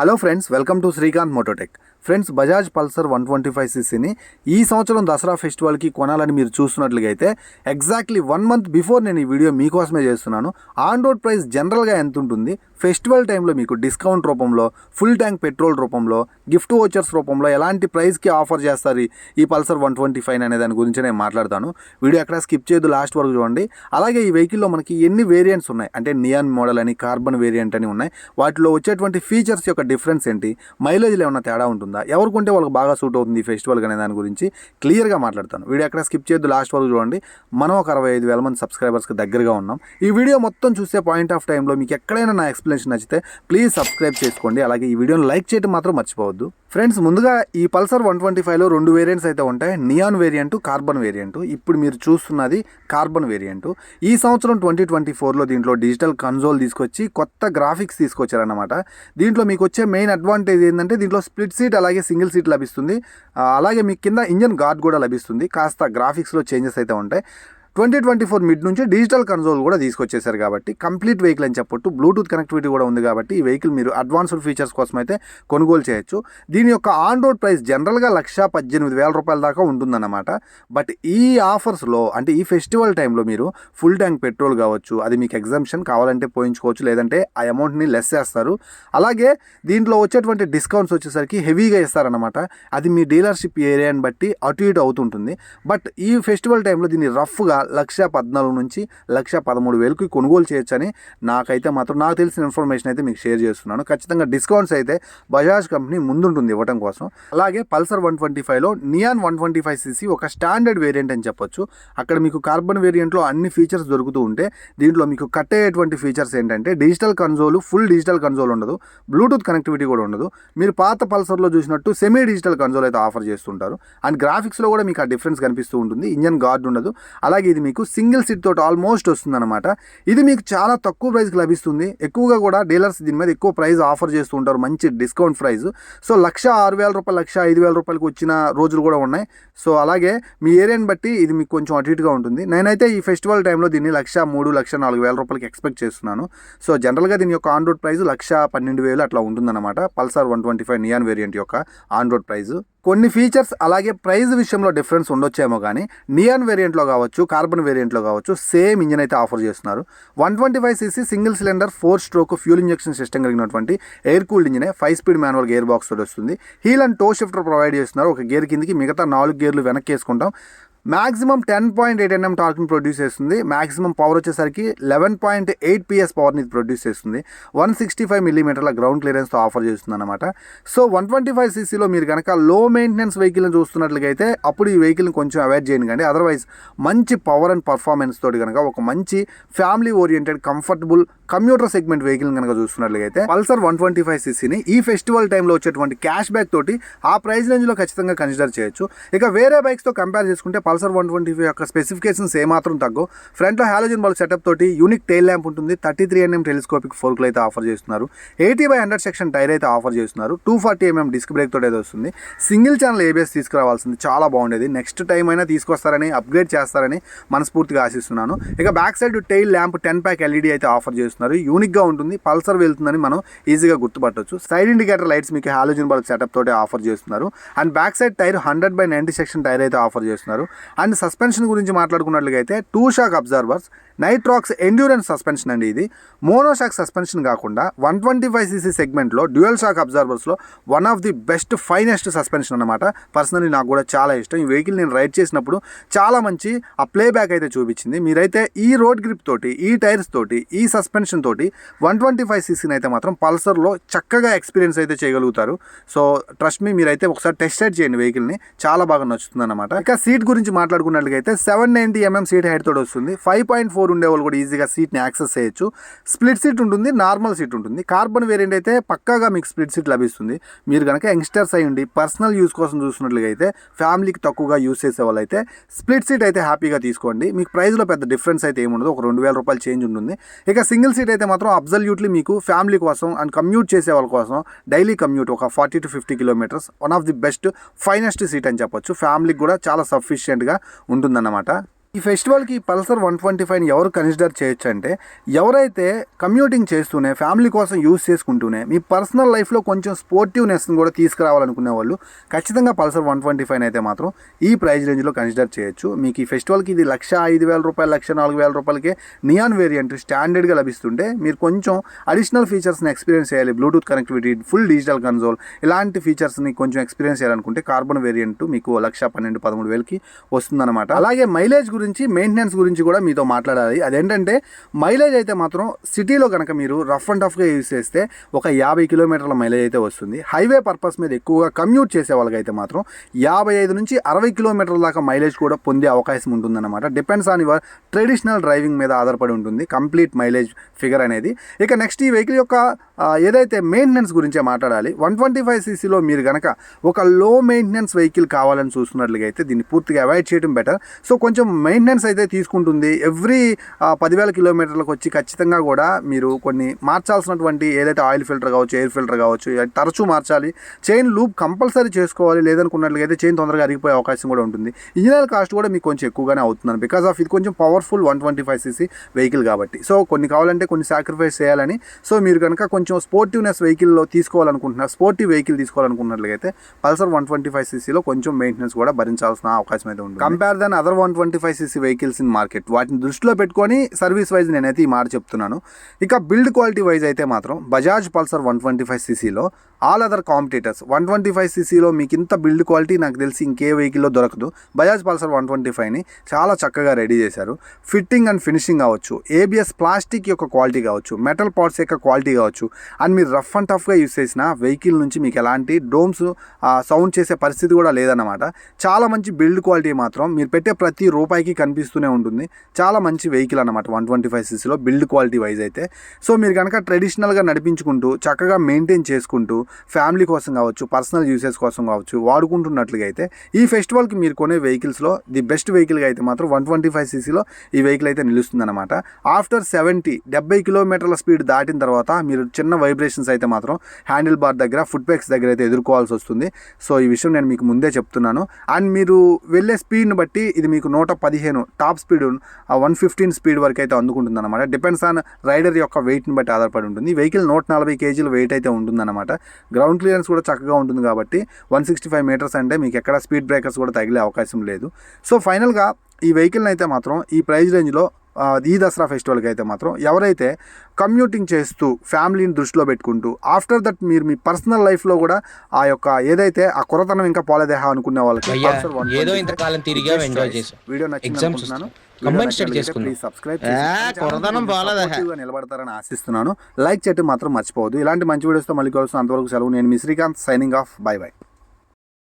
Hello friends welcome to Srikanth Mototech. Friends Bajaj Pulsar one twenty five సీసీని ఈ సంవత్సరం దసరా ఫెస్టివల్కి కొనాలని మీరు చూస్తున్నట్లుగా ఎగ్జాక్ట్లీ వన్ మంత్ బిఫోర్ నేను ఈ వీడియో మీకోసమే చేస్తున్నాను. ఆన్ రోడ్ ప్రైస్ జనరల్గా ఎంత ఉంటుంది ఫెస్టివల్ టైంలో మీకు డిస్కౌంట్ రూపంలో ఫుల్ ట్యాంక్ పెట్రోల్ రూపంలో గిఫ్ట్ వోచర్స్ రూపంలో ఎలాంటి ప్రైస్కి ఆఫర్ చేస్తారు ఈ- ఈ పల్సర్ వన్ ట్వంటీ ఫైవ్ అనే దాని గురించి నేను మాట్లాడతాను. వీడియో ఎక్కడ స్కిప్ చేయదు లాస్ట్ వరకు చూడండి. అలాగే ఈ వెహికల్లో మనకి ఎన్ని వేరియంట్స్ ఉన్నాయి? అంటే నియాన్ మోడల్ అని కార్బన్ వేరియంట్ అని ఉన్నాయి. వాటిలో వచ్చేటువంటి ఫీచర్స్ యొక్క డిఫరెన్స్ ఏంటి? మైలేజ్లో ఏమైనా తేడా ఉంటుందా? ఎవరు కొంటే వాళ్ళకి బాగా సూట్ అవుతుంది ఈ ఫెస్టివల్ అనే దాని గురించి క్లియర్గా మాట్లాడతాను. వీడియో ఎక్కడ స్కిప్ చేయొద్దు లాస్ట్ వరకు చూడండి. మనం ఒక అరవై ఐదు వేల మంది సబ్స్క్రైబర్స్కి దగ్గరగా ఉన్నాం. ఈ వీడియో మొత్తం చూసే పాయింట్ ఆఫ్ టైంలో మీకు ఎక్కడైనా నా ఎక్స్ప్లెనేషన్ నచ్చితే ప్లీజ్ సబ్స్క్రైబ్ చేసుకోండి. అలాగే ఈ వీడియోని లైక్ చేయడం మాత్రం మర్చిపోవద్దు. ఫ్రెండ్స్ ముందుగా ఈ పల్సర్ వన్ ట్వంటీ ఫైవ్లో రెండు వేరియంట్స్ అయితే ఉంటాయి. నియాన్ వేరియంట్ కార్బన్ వేరియంట్ ఇప్పుడు మీరు చూస్తున్నది కార్బన్ వేరియంట్ ఈ సంవత్సరం ట్వంటీ ట్వంటీ ఫోర్లో దీంట్లో డిజిటల్ కన్సోల్ తీసుకొచ్చి కొత్త గ్రాఫిక్స్ తీసుకొచ్చారన్నమాట. దీంట్లో మీకు వచ్చే మెయిన్ అడ్వాంటేజ్ ఏంటంటే దీంట్లో స్ప్లిట్ సీట్ అలాగే సింగిల్ సీట్ లభిస్తుంది. అలాగే మీకు కింద ఇంజన్ గార్డ్ కూడా లభిస్తుంది. కాస్త గ్రాఫిక్స్లో చేంజెస్ అయితే ఉంటాయి. ట్వంటీ ట్వంటీ ఫోర్ మిడ్ నుంచి డిజిటల్ కన్సోల్ కూడా తీసుకొచ్చేసారు కాబట్టి కంప్లీట్ వెహికల్ అని చెప్పొచ్చు. బ్లూటూత్ కనెక్టివిటీ కూడా ఉంది కాబట్టి ఈ వెహికల్ మీరు అడ్వాన్స్డ్ ఫీచర్స్ కోసం అయితే కొనుగోలు చేయొచ్చు. దీని యొక్క ఆన్ రోడ్ ప్రైస్ జనరల్గా లక్ష పద్దెనిమిది వేల రూపాయల దాకా ఉంటుందన్నమాట. బట్ ఈ ఆఫర్స్లో అంటే ఈ ఫెస్టివల్ టైంలో మీరు ఫుల్ ట్యాంక్ పెట్రోల్ కావచ్చు అది మీకు ఎగ్జామ్షన్ కావాలంటే పోయించుకోవచ్చు లేదంటే ఆ అమౌంట్ని లెస్ చేస్తారు. అలాగే దీంట్లో వచ్చేటువంటి డిస్కౌంట్స్ వచ్చేసరికి హెవీగా ఇస్తారనమాట అది మీ డీలర్షిప్ ఏరియాని బట్టి అటు ఇటు అవుతుంటుంది. బట్ ఈ ఫెస్టివల్ టైంలో దీన్ని రఫ్గా లక్ష పద్నాలుగు నుంచి లక్ష పదమూడు వేలకి కొనుగోలు చేయొచ్చని నాకైతే మాత్రం నాకు తెలిసిన ఇన్ఫర్మేషన్ అయితే మీకు షేర్ చేస్తున్నాను. ఖచ్చితంగా డిస్కౌంట్స్ అయితే బజాజ్ కంపెనీ ముందుంటుంది ఇవ్వడం కోసం. అలాగే పల్సర్ వన్ ట్వంటీ ఫైవ్లో neon one twenty five CC ఒక స్టాండర్డ్ వేరియంట్ అని చెప్పొచ్చు. అక్కడ మీకు కార్బన్ వేరియంట్లో అన్ని ఫీచర్స్ దొరుకుతూ ఉంటే దీంట్లో మీకు కట్ అయ్యేటువంటి ఫీచర్స్ ఏంటంటే digital console full digital console ఉండదు. బ్లూటూత్ కనెక్టివిటీ కూడా ఉండదు. మీరు పాత పల్సర్లో చూసినట్టు సెమీ డిజిటల్ కన్సోల్ అయితే ఆఫర్ చేస్తుంటారు. అండ్ గ్రాఫిక్స్లో కూడా మీకు ఆ డిఫరెన్స్ కనిపిస్తూ ఉంటుంది. ఇంజన్ గార్డ్ ఉండదు. అలాగే ఇది మీకు సింగిల్ సీట్ తోటి ఆల్మోస్ట్ వస్తుందన్నమాట. ఇది మీకు చాలా తక్కువ ప్రైస్కి లభిస్తుంది. ఎక్కువగా కూడా డీలర్స్ దీని మీద ఎక్కువ ప్రైస్ ఆఫర్ చేస్తూ ఉంటారు. మంచి డిస్కౌంట్ ప్రైస్ సో లక్ష ఆరు వేల రూపాయలు లక్ష ఐదు వేల రూపాయలకు వచ్చిన రోజులు కూడా ఉన్నాయి. సో అలాగే మీ ఏరియాని బట్టి ఇది మీకు కొంచెం అటు ఇటుగా ఉంటుంది. నేనైతే ఈ ఫెస్టివల్ టైంలో దీన్ని లక్ష మూడు లక్ష నాలుగు వేల రూపాయలకి ఎక్స్పెక్ట్ చేస్తున్నాను. సో జనరల్గా దీని యొక్క ఆన్ రోడ్ ప్రైస్ లక్ష పన్నెండు వేలు అట్లా ఉంటుందన్నమాట. Pulsar one twenty five neon variant యొక్క ఆన్ రోడ్ ప్రైస్ కొన్ని ఫీచర్స్ అలాగే ప్రైస్ విషయంలో డిఫరెన్స్ ఉండొచ్చేమో కానీ నియాన్ వేరియంట్లో కావచ్చు కార్బన్ వేరియంట్లో కావచ్చు సేమ్ ఇంజిన్ అయితే ఆఫర్ చేస్తున్నారు. One twenty five CC single cylinder four stroke fuel injection system కలిగినటువంటి air cooled ఇంజినే five speed manual gear box వస్తుంది. Heel and toe shifter provide చేస్తున్నారు. ఒక గేర్ కిందికి మిగతా నాలుగు గేర్లు వెనక్కి వేసుకుంటాం. Maximum ten point eight NM టార్క్ని produce చేస్తుంది. మ్యాక్సిమం పవర్ వచ్చేసరికి లెవెన్ పాయింట్ ఎయిట్ పిఎస్ పవర్ని ఇది ప్రొడ్యూస్ చేస్తుంది. వన్ సిక్స్టీ ఫైవ్ మిల్లీమీటర్ల గ్రౌండ్ క్లియరెన్స్తో ఆఫర్ చేస్తుంది అనమాట సో వన్ ట్వంటీ ఫైవ్ సీసీలో మీరు కనుక లో మెయింటెనెన్స్ వెహికల్ని చూస్తున్నట్లయితే అప్పుడు ఈ వెహికల్ని కొంచెం అవాయిడ్ చేయండి. కానీ అదర్వైజ్ మంచి పవర్ అండ్ పర్ఫార్మెన్స్ తోటి కనుక ఒక మంచి family oriented comfortable commuter segment vehicle కనుక చూస్తున్నట్లయితే పల్సర్ వన్ ట్వంటీ ఫైవ్ సీసీని ఈ ఫెస్టివల్ టైంలో వచ్చేటువంటి క్యాష్ బ్యాక్ తోటి ఆ ప్రైస్ రేంజ్లో ఖచ్చితంగా కన్సిడర్ చేయొచ్చు. ఇక వేరే బైక్స్తో కంపేర్ చేసుకుంటే పల్సర్ వన్ ట్వంటీ ఫైవ్ యొక్క స్పెసిఫికేషన్స్ ఏమాత్రం తగ్గో ఫ్రంట్లో హాలోజన్ బల్బ్ సెటప్ తోటి యూనిక్ టైల్ ల్యాంప్ ఉంటుంది. థర్టీ త్రీ ఎన్ఎం టెలిస్కోపిక్ ఫోర్క్లు అయితే ఆఫర్ చేస్తున్నారు. Eighty by hundred section tyre అయితే ఆఫర్ చేస్తున్నారు. Two forty MM disc brake తోటి అయితే వస్తుంది. సింగిల్ ఛానల్ ఏబిఎస్ తీసుకురావాల్సింది. చాలా బాగుండేది. నెక్స్ట్ టైం అయినా తీసుకొస్తారని అప్గ్రేడ్ చేస్తారని మనస్ఫూర్తిగా ఆశిస్తున్నాను. ఇక back side tail lamp ten pack LED అయితే ఆఫర్ చేస్తున్నారు. యూనిక్గా ఉంటుంది. పల్సర్ వెళ్తుందని మనం ఈజీగా గుర్తుపట్టొచ్చు. సైడ్ ఇండికేటర్ లైట్స్ మీకు హాలోజన్ బల్బ్ సెటప్ తోటి ఆఫర్ చేస్తున్నారు. And back side tyre hundred by ninety section tyre అయితే ఆఫర్ చేస్తున్నారు. అండ్ సస్పెన్షన్ గురించి మాట్లాడుకున్నట్లయితే two shock absorbers Nitrox endurance suspension అండి ఇది. మోనోషాక్ సస్పెన్షన్ కాకుండా వన్ ట్వంటీ ఫైవ్ సీసీ సెగ్మెంట్లో dual shock అబ్జర్వర్స్లో one of the best finest suspension అనమాట personally నాకు కూడా చాలా ఇష్టం. ఈ వెహికల్ నేను రైడ్ చేసినప్పుడు చాలా మంచి ఆ ప్లే బ్యాక్ అయితే చూపించింది. మీరైతే ఈ రోడ్ గ్రిప్ తోటి ఈ టైర్స్ తోటి ఈ సస్పెన్షన్ తోటి వన్ ట్వంటీ ఫైవ్ సీసీని అయితే మాత్రం పల్సర్లో చక్కగా ఎక్స్పీరియన్స్ అయితే చేయగలుగుతారు. సో ట్రస్ట్ మీ మీరైతే ఒకసారి టెస్ట్ రైడ్ చేయండి వెహికల్ని. చాలా బాగా నచ్చుతుంది అనమాట ఇక సీట్ గురించి మాట్లాడుకున్నట్లయితే seven ninety MM seat height తోటి వస్తుంది. ఫైవ్ పాయింట్ ఫోర్ ఉండే వాళ్ళు కూడా ఈజీగా సీట్ని యాక్సెస్ చేయొచ్చు. స్ప్లిట్ సీట్ ఉంటుంది నార్మల్ సీట్ ఉంటుంది. కార్బన్ వేరియంట్ అయితే పక్కాగా మీకు స్ప్లిట్ సీట్ లభిస్తుంది. మీరు కనుక యంగ్స్టర్స్ అయి ఉండి పర్సనల్ యూస్ కోసం చూసినట్లయితే ఫ్యామిలీకి తక్కువగా యూస్ చేసే వాళ్ళు అయితే స్ప్లిట్ సీట్ అయితే హ్యాపీగా తీసుకోండి. మీకు ప్రైస్లో పెద్ద డిఫరెన్స్ అయితే ఏముండదు. ఒక రెండు వేల రూపాయలు చేంజ్ ఉంటుంది. ఇక సింగిల్ సీట్ అయితే మాత్రం అబ్జల్యూట్లీ మీకు ఫ్యామిలీ కోసం అండ్ కమ్యూట్ చేసే వాళ్ళ కోసం డైలీ కమ్యూట్ ఒక forty to fifty kilometres one of the best finest seat అని చెప్పొచ్చు. ఫ్యామిలీకి కూడా చాలా సఫిషియంట్ సఫిషియెంట్గా ఉంటుందన్నమాట. ఈ ఫెస్టివల్కి పల్సర్ వన్ ట్వంటీ ఫైవ్ ఎవరు కన్సిడర్ చేయొచ్చు అంటే ఎవరైతే కమ్యూటింగ్ చేస్తూనే ఫ్యామిలీ కోసం యూస్ చేసుకుంటూనే మీ పర్సనల్ లైఫ్లో కొంచెం స్పోర్టివ్నెస్ని కూడా తీసుకురావాలనుకునే వాళ్ళు ఖచ్చితంగా పల్సర్ వన్ ట్వంటీ ఫైవ్ అయితే మాత్రం ఈ ప్రైస్ రేంజ్లో కన్సిడర్ చేయొచ్చు. మీకు ఈ ఫెస్టివల్కి ఇది లక్ష ఐదు వేల రూపాయలు లక్ష నాలుగు వేల రూపాయలకే నియాన్ వేరియంట్ స్టాండర్డ్గా లభిస్తుంటే మీరు కొంచెం అడిషనల్ ఫీచర్స్ని ఎక్స్పీరియన్స్ చేయాలి. Bluetooth connectivity full digital console ఇలాంటి ఫీచర్స్ని కొంచెం ఎక్స్పీరియన్స్ చేయాలనుకుంటే కార్బన్ వేరియంట్ మీకు లక్ష పన్నెండు పదమూడు వేలకి వస్తుందన్నమాట. అలాగే మైలేజ్ గురించి మెయింటెనెన్స్ గురించి కూడా మీతో మాట్లాడాలి. అదేంటంటే మైలేజ్ అయితే మాత్రం సిటీలో కనుక మీరు రఫ్ అండ్ టఫ్గా యూజ్ చేస్తే ఒక యాభై కిలోమీటర్ల మైలేజ్ అయితే వస్తుంది. హైవే పర్పస్ మీద ఎక్కువగా కమ్యూట్ చేసే వాళ్ళకైతే మాత్రం యాభై ఐదు నుంచి అరవై కిలోమీటర్ల దాకా మైలేజ్ కూడా పొందే అవకాశం ఉంటుందన్నమాట. Depends on your traditional driving మీద ఆధారపడి ఉంటుంది. కంప్లీట్ మైలేజ్ ఫిగర్ అనేది. ఇక నెక్స్ట్ ఈ వెహికల్ యొక్క ఏదైతే మెయింటెనెన్స్ గురించే మాట్లాడాలి వన్ ట్వంటీ ఫైవ్ సీసీలో మీరు కనుక ఒక లో మెయింటెనెన్స్ వెహికల్ కావాలని చూస్తున్నట్లుగా అయితే దీన్ని పూర్తిగా అవాయిడ్ చేయడం బెటర్ సో కొంచెం మెయింటెనెన్స్ అయితే తీసుకుంటుంది. ఎవ్రీ పదివేల కిలోమీటర్లకు వచ్చి ఖచ్చితంగా కూడా మీరు కొన్ని మార్చాల్సినటువంటి ఏదైతే ఆయిల్ ఫిల్టర్ కావచ్చు ఎయిర్ ఫిల్టర్ కావచ్చు తరచూ మార్చాలి. చైన్ లూప్ కంపల్సరీ చేసుకోవాలి. లేదనుకున్నట్లయితే చైన్ తొందరగా అరిగిపోయే అవకాశం కూడా ఉంటుంది. ఇంజనీర్ కాస్ట్ కూడా మీకు కొంచెం ఎక్కువగానే అవుతుంది బికాస్ ఆఫ్ ఇది కొంచెం powerful one twenty five CC vehicle కాబట్టి. సో కొన్ని కావాలంటే కొన్ని సాక్రిఫైస్ చేయాలని. సో మీరు కనుక కొంచెం స్పోర్టివ్నెస్ వెహికల్లో తీసుకోవాలనుకుంటున్నారు స్పోర్టివ్ వెహికల్ తీసుకోవాలనుకున్నట్లయితే పల్సర్ వన్ ట్వంటీ ఫైవ్ సీసీలో కొంచెం మెయింటెనెన్స్ కూడా భరించాల్సిన అవకాశం అయితే ఉంటుంది. Compare then other one twenty five CC vehicles in market. వాటిని దృష్టిలో పెట్టుకొని సర్వీస్ వైజ్ నేనైతే ఈ మాట చెప్తున్నాను. ఇక బిల్డ్ క్వాలిటీ వైజ్ అయితే మాత్రం Bajaj Pulsar one twenty five సీసీలో all other competitors one twenty five సీసీలో మీకు ఇంత బిల్డ్ క్వాలిటీ నాకు తెలిసి ఇంకే వెహికల్లో దొరకదు. బజాజ్ పల్సర్ వన్ ట్వంటీ ఫైవ్ని చాలా చక్కగా రెడీ చేశారు. ఫిట్టింగ్ అండ్ ఫినిషింగ్ కావచ్చు ఏబిఎస్ ప్లాస్టిక్ యొక్క క్వాలిటీ కావచ్చు మెటల్ పార్ట్స్ యొక్క క్వాలిటీ కావచ్చు అండ్ మీరు రఫ్ అండ్ టఫ్గా యూస్ చేసిన వెహికల్ నుంచి మీకు ఎలాంటి డోమ్స్ సౌండ్ చేసే పరిస్థితి కూడా లేదన్నమాట. చాలా మంచి బిల్డ్ క్వాలిటీ మాత్రం మీరు పెట్టే ప్రతి రూపాయికి కనిపిస్తూనే ఉంటుంది. చాలా మంచి వెహికల్ అనమాట వన్ ట్వంటీ ఫైవ్ సీసీలో బిల్డ్ క్వాలిటీ వైజ్ అయితే. సో మీరు కనుక ట్రెడిషనల్గా నడిపించుకుంటూ చక్కగా మెయింటైన్ చేసుకుంటూ ఫ్యామిలీ కోసం కావచ్చు పర్సనల్ యూసేజ్ కోసం కావచ్చు వాడుకుంటున్నట్లుగా అయితే ఈ ఫెస్టివల్కి మీరు కొనే వెహికల్స్లో ది బెస్ట్ వెహికల్గా అయితే మాత్రం వన్ ట్వంటీ ఫైవ్ సీసీలో ఈ వెహికల్ అయితే నిలుస్తుందన్నమాట. ఆఫ్టర్ సెవెంటీ డెబ్బై కిలోమీటర్ల స్పీడ్ దాటిన తర్వాత మీరు చిన్న వైబ్రేషన్స్ అయితే మాత్రం హ్యాండిల్ బార్ దగ్గర ఫుట్ బ్యాక్స్ దగ్గర అయితే ఎదుర్కోవాల్సి వస్తుంది. సో ఈ విషయం నేను మీకు ముందే చెప్తున్నాను. అండ్ మీరు వెళ్ళే స్పీడ్ని బట్టి ఇది మీకు నూట పదిహేను top speed one fifteen speed వరకు అయితే అందుకుంటుంది అనమాట డిపెండ్స్ ఆన్ రైడర్ యొక్క వెయిట్ని బట్టి ఆధారపడి ఉంటుంది. ఈ వెహికల్ నూట నలభై కేజీల వెయిట్ అయితే ఉంటుందన్నమాట. గ్రౌండ్ క్లియరెన్స్ కూడా చక్కగా ఉంటుంది కాబట్టి వన్ సిక్స్టీ ఫైవ్ మీటర్స్ అంటే మీకు ఎక్కడ స్పీడ్ బ్రేకర్స్ కూడా తగిలే అవకాశం లేదు. సో ఫైనల్గా ఈ వెహికల్ని అయితే మాత్రం ఈ ప్రైస్ రేంజ్లో ఈ దసరా ఫెస్టివల్కి అయితే మాత్రం ఎవరైతే కమ్యూటింగ్ చేస్తూ ఫ్యామిలీని దృష్టిలో పెట్టుకుంటూ ఆఫ్టర్ దట్ మీరు మీ పర్సనల్ లైఫ్లో కూడా ఆ యొక్క ఏదైతే ఆ కొరతనం ఇంకా పోలేదేహా అనుకునే వాళ్ళకి అయ్యా, Pulsar 120 ఏదో ఇంతకాలం తిరిగాం. చేసాం. వీడియో నచ్చింది Exams అనుకుంటున్నాను వస్తున్నాయి. Combined study చేసుకుందాం. ప్లీజ్ సబ్స్క్రైబ్ ఏ, కొరతనం పోలేదా? నిలబడతారని ఆశిస్తున్నాను లైక్ చేయటం మాత్రం మర్చిపోవద్దు ఇలాంటి మంచి వీడియోస్తో మళ్ళీ కలుస్తాను అంతవరకు సెలవు నేను మీ Srikanth signing off bye bye